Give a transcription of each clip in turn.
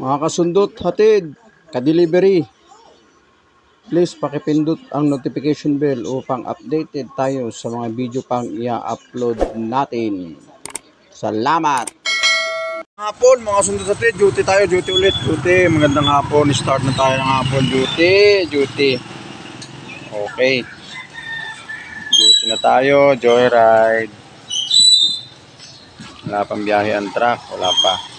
Mga kasundot, hatid, ka-delivery. Please pakipindot ang notification bell upang updated tayo sa mga video pang i-upload natin. Salamat! Hapon, mga sundot hatid, duty tayo, duty ulit, duty. Magandang hapon, start na tayo ng hapon, duty, duty. Okay. Duty na tayo, joyride. Wala pang biyahe ang truck, wala pa.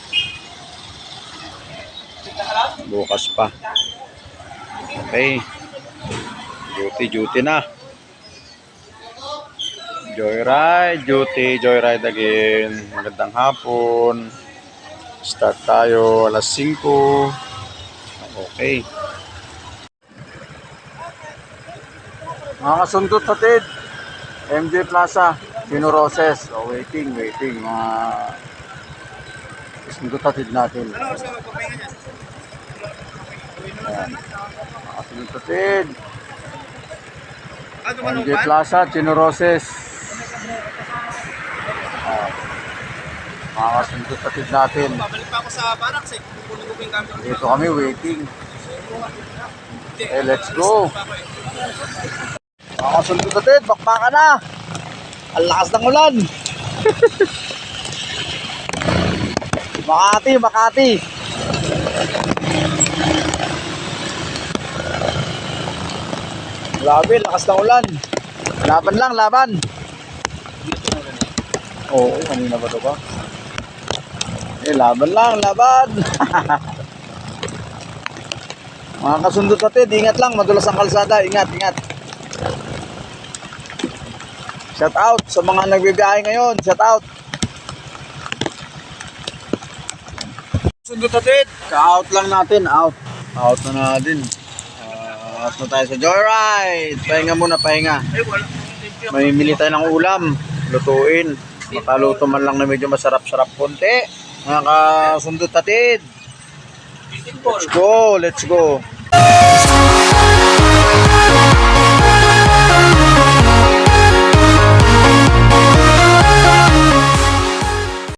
Bukas pa. Okay. Duty, duty na. Joyride, duty, joyride again. Magandang hapon. Start tayo alas 5. Okay. Mga kasundot hatid. MJ Plaza, Pino Roses. Oh, waiting, waiting. Mga kasundot hatid natin. Ayan. Hatid. MJ Plaza, Chino Roses. Ah. Hatid natin. Babalik pa ako sa barracks eh. Dito kami waiting. Eh, let's go. Hatid, bakbaka na. Ang lakas ng ulan. Makati, Makati. Grabe, lakas ng ulan. Laban lang, laban. Oo, kanina ba ito ba? Eh, laban lang, laban. Mga kasundot natin, ingat lang, madulas ang kalsada, ingat, ingat. Shout out sa mga nagbibiyahe ngayon, shout out. Sundot natin, ka-out lang natin, out. Out na natin. Out na tayo sa joyride. Pahinga muna, pahinga. May mili tayo ng ulam, lutuin. Makaluto man lang na medyo masarap-sarap konti. Mga kasundot natin. Let's go, let's go.